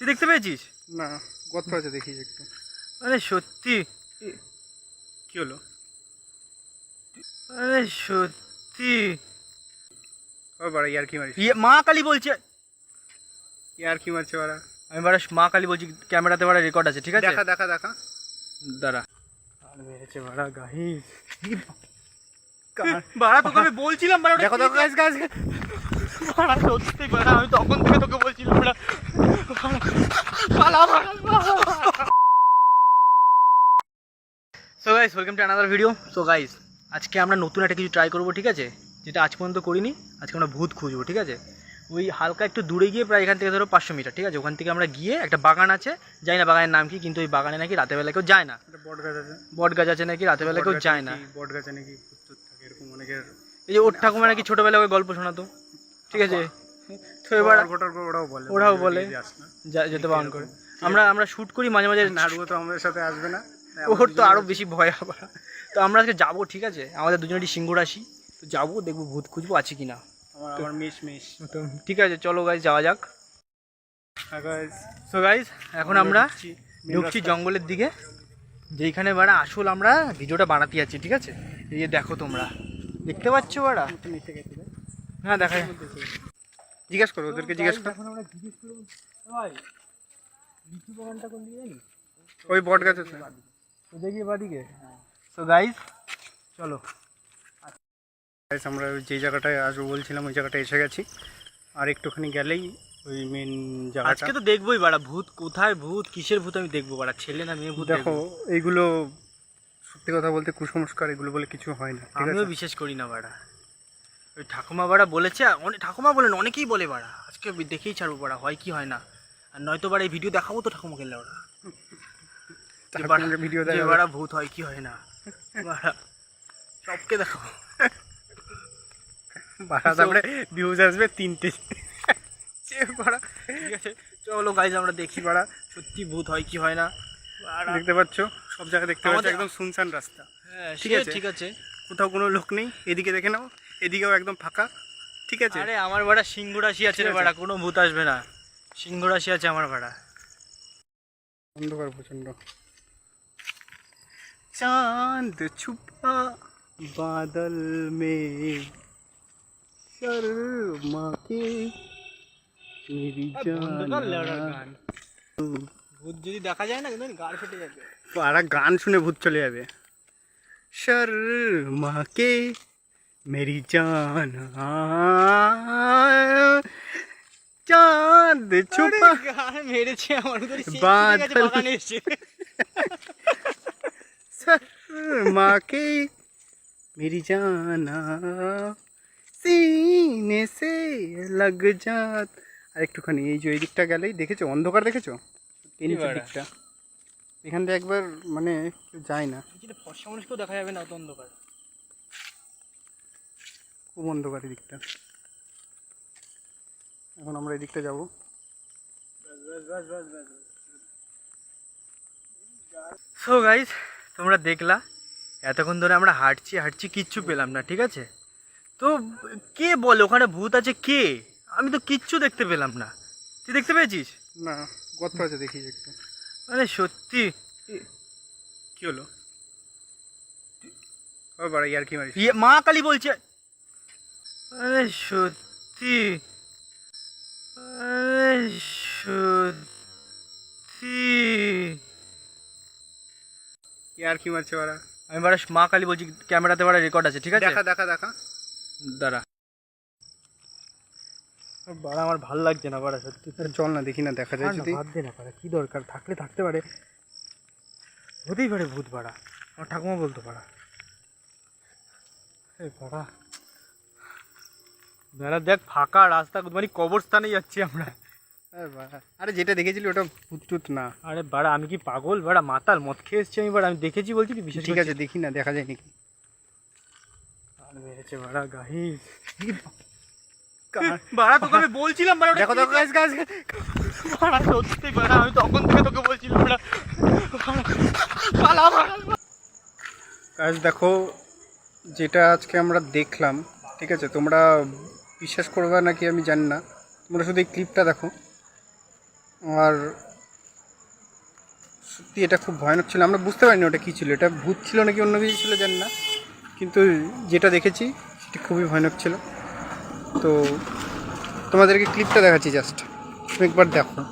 তুই দেখতে পেয়েছিস? না গত আছে দেখিস একটু। আরে সত্যি? কি? হলো? আরে সত্যি? ও বাড়া ইয়ার কি মারিস? ইয়ে মা কালী বলছে। ইয়ার কি মারছে বাড়া? আমি বারা মা কালী বলছি ক্যামেরাতে বারা রেকর্ড আছে ঠিক আছে? দেখা দেখা দেখা। দাঁড়া। আর মেরেছে বাড়া গাহিস বাড়া তোকে আমি বলছিলাম বাড়া দেখো দেখো গাছ গাছ বাড়া সত্যি বাড়া আমি তখন থেকে তোকে বলছিলাম বাড়া। So guys welcome to another video so guys আজকে আমরা নতুন একটা কিছু ট্রাই করব ঠিক আছে? যেটা আজ পর্যন্ত করিনি আজকে আমরা ভূত খুঁজবো ঠিক আছে? ওই হালকা একটু দূরে গিয়ে প্রায় এখান থেকে ধরো পাঁচশো মিটার ঠিক আছে? ওখান থেকে আমরা গিয়ে একটা বাগান আছে জানি না বাগানের নাম কি কিন্তু ওই বাগানে নাকি রাতের বেলা কেউ যায় না। বট গাছ আছে। বট গাছ আছে নাকি রাতের বেলা কেউ যায় না। বট গাছে নাকি এরকম অনেকের এই যে ওর ঠাকুমা নাকি ছোটবেলায় ওই গল্প শোনাতো ঠিক আছে? তো এবার ওরাও বলে যেতে বারণ করে। আমরা আমরা শ্যুট করি মাঝে মাঝে। নাড়ুও তো আমাদের সাথে আসবে না। ওর তো দুজনে আরও বেশি ভয় আবার। তো আমরা আজকে যাব ঠিক আছে? আমাদের দুজনেরই সিংহ রাশি তো যাব দেখব ভূত খুঁজবো আছে কি না আমার আমার মিস মিস তো ঠিক আছে চলো গাইজ যাওয়া যাক। হ্যাঁ সো গাইজ এখন আমরা ঢুকছি। জঙ্গলের দিকে যেইখানে বাড়া আসল আমরা ভিডিওটা বানাতে যাচ্ছি ঠিক আছে? এই দেখো তোমরা। দেখতে পাচ্ছ বাড়া। হ্যাঁ দেখা জিজ্ঞেস করো ওদেরকে জিজ্ঞেস করো। এখন আমরা জিজ্ঞেস করব ভাই লিচু বাগানটা কোন দিকে জানি ওই বট গাছ আছে দেখি বাদিকে সো গাইজ চলো। Guys, আমরা ওই যে জায়গাটায় আসব বলছিলাম ওই জায়গাটায় এসে গেছি। আর একটুখানি গেলেই ওই মেন জায়গাটা। আজকে তো দেখবোই বাড়া ভূত কোথায় ভূত কিসের ভূত আমি দেখব বাড়া? ছেলে না মেয়ে ভূত দেখো এইগুলো সত্যি কথা বলতে কুসংস্কার এগুলো বলে কিছু হয় না আমিও বিশ্বাস করি না বাড়া। ওই ঠাকুমা বাড়া বলেছে অনেক ঠাকুমা বলেন অনেকেই বলে বাড়া। আজকে দেখেই ছাড়বো বাড়া হয় কি হয় না। আর নয়তো বাড়া এই ভিডিও দেখাবো তো ঠাকুমা গেলে ওরা ঠাকুমাকে ভিডিও বাড়া ভূত হয় কি হয় না। বাড়া সবকে দেখাবো। বাড়া তারপরে ভিউজ আসবে তিনটে। বাড়া। ঠিক আছে চলো গাইজ আমরা দেখি বাড়া সত্যি ভূত হয় কি হয় না। দেখতে পাচ্ছ? সব জায়গায় দেখতে পাচ্ছ একদম শুনশান রাস্তা। হ্যাঁ ঠিক আছে। ঠিক আছে। কোথাও কোনো লোক নেই এদিকে দেখে নাও। এদিকেও একদম ফাঁকা। ঠিক আছে? আরে আমার ভাড়া সিংহরাশি আছে রে ভাড়া কোনো ভূত আসবে না। সিংহরাশি আছে আমার ভাড়া। অন্ধকার প্রচণ্ড চাঁদ ছুপা বাদল মে শর্মা কে মেরি জান ভূত যদি দেখা যায় না কিন্তু গাড় ফেটে যাবে। পাড়া গান শুনে ভূত চলে যাবে। শর্মা কে মেরি জান চাঁদ ছুপা গান মেরেছে আমার ভিতরে সেই বাদল। ঠিক আছে, বাগানে এসছে शर्मा के मेरी जाना सीने से लग जात আর একটুখানি এই যে এই দিকটা গেলেই দেখেছো অন্ধকার দেখেছো এই নিচের বাড়া? দিকটা এখান থেকে একবার মানে কেউ যায় না যেটা ফর্সা মানুষকেও দেখা যাবে না অত অন্ধকার খুব অন্ধকার দিকটা। এখন আমরা এই দিকটা যাব। সো গাইজ তোমরা দেখলা এতক্ষণ ধরে আমরা হাঁটছি হাঁটছি কিচ্ছু পেলাম না ঠিক আছে? তো কে বলে ওখানে ভূত আছে কে? আমি তো কিচ্ছু দেখতে পেলাম না। তুই দেখতে পেয়েছিস? না গর্ত আছে দেখিস একটু। মানে সত্যি? কি হলো? ও বাড়া ইয়ার কি মারিস। ইয়ে মা কালী বলছে আরে সত্যি? আরে সত্যি? ইয়ার কি মারছে ওরা? আমি বারা মা কালী বলছি ক্যামেরাতে বারা রেকর্ড আছে ঠিক আছে? দেখা দেখা দেখা। দাঁড়া। বাড়া আমার ভালো লাগছে না বাড়া সত্যি। আরে চল না দেখি না দেখা যায় আর যদি। দে না পারা কি দরকার? থাকলে থাকতে পারে। হতেই পারে ভূত পাড়া আমার ঠাকুমা বলতো পাড়া এই পাড়া বেড়া দেখ ফাঁকা রাস্তা মানে কবরস্থানে যাচ্ছি আমরা। আরে যেটা দেখেছিলি ওটা ভূত না। আরে বাড়া আমি কি পাগল? বাড়া মাতাল মদ খেয়ে এসছি আমি বাড়া আমি দেখেছি বলছি কি বিশেষ ঠিক আছে দেখি না দেখা যায় নাকি। আর মেরেছে বাড়া গাহিস বাড়া তোকে আমি বলছিলাম বাড়া দেখো দেখো গাছ গাছ বাড়া সত্যি বাড়া আমি তখন থেকে তোকে বলছিলাম বাড়া। পালা গাছ দেখো যেটা আজকে আমরা দেখলাম ঠিক আছে তোমরা বিশ্বাস করবে নাকি আমি জানি না। তোমরা শুধু এই ক্লিপটা দেখো। আর সত্যি এটা খুব ভয়ানক ছিল। আমরা বুঝতে পারিনি ওটা কী ছিল। এটা ভূত ছিল নাকি অন্য কিছু ছিল জানি না। কিন্তু যেটা দেখেছি, সেটি খুবই ভয়ানক ছিল। তো তোমাদেরকে ক্লিপটা দেখাচ্ছি জাস্ট একবার দেখো।